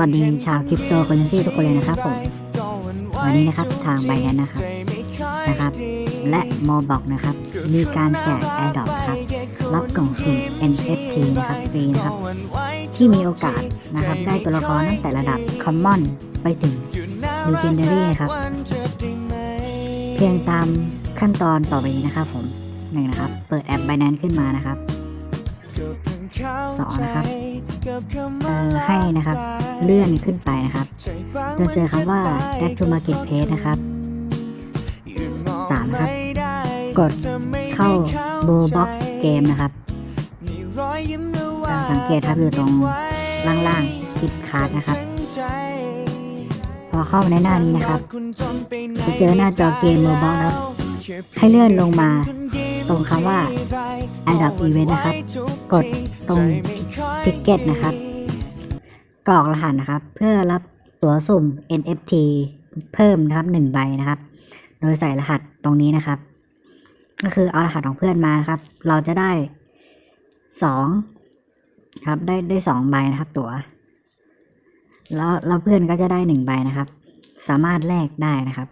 วัสดีชาวคริปโตคอนซี่ทุกคนเลยนะครับผมวันนี้นะครับทางไบแอนนะครับนะครับ และโมบอกนะครับ มีการแจก a i r d r o p ครับรับกล่องสุ่ม NFT นะครับฟรีนะครับ ที่มีโอกาสนะครับ ได้ตัวละครตั้งแต่ระดับ Common ไปถึง Legendary นะครับ เพียงตามขั้นตอนต่อไปนี้นะครับผมหนึ่งนะครับ เปิดแอป Binance ขึ้นมานะครับ สองนะครับเอ่อให้นะครับ เลื่อนขึ้นไปนะครับจนเจอคำว่า Back to Marketplace นะครับสามนะครับกดเข้า b o Box Game นะครับการสังเกตครับอยู่ตรงล่างๆคลิกคาร์ดนะครับ พอเข้ามาในหน้านี้นะครับ จะเจอหน้าจอเกม Roblox นะครับ ให้เลื่อนลงมา ตรงคำว่า a d o p Event นต์นะครับ กดตรง Ticket นะครับ กรอกรหัสนะครับ เพื่อรับตั๋วสุ่ม NFT เพิ่มนะครับหนึ่งใบนะครับ โดยใส่รหัสตรงนี้นะครับ ก็คือเอารหัสของเพื่อนมาครับ เราจะได้สองครับ ได้ได้สองใบนะครับตั๋วแล้วแล้วเพื่อนก็จะได้หนึ่งใบนะครับ สามารถแลกได้นะครับ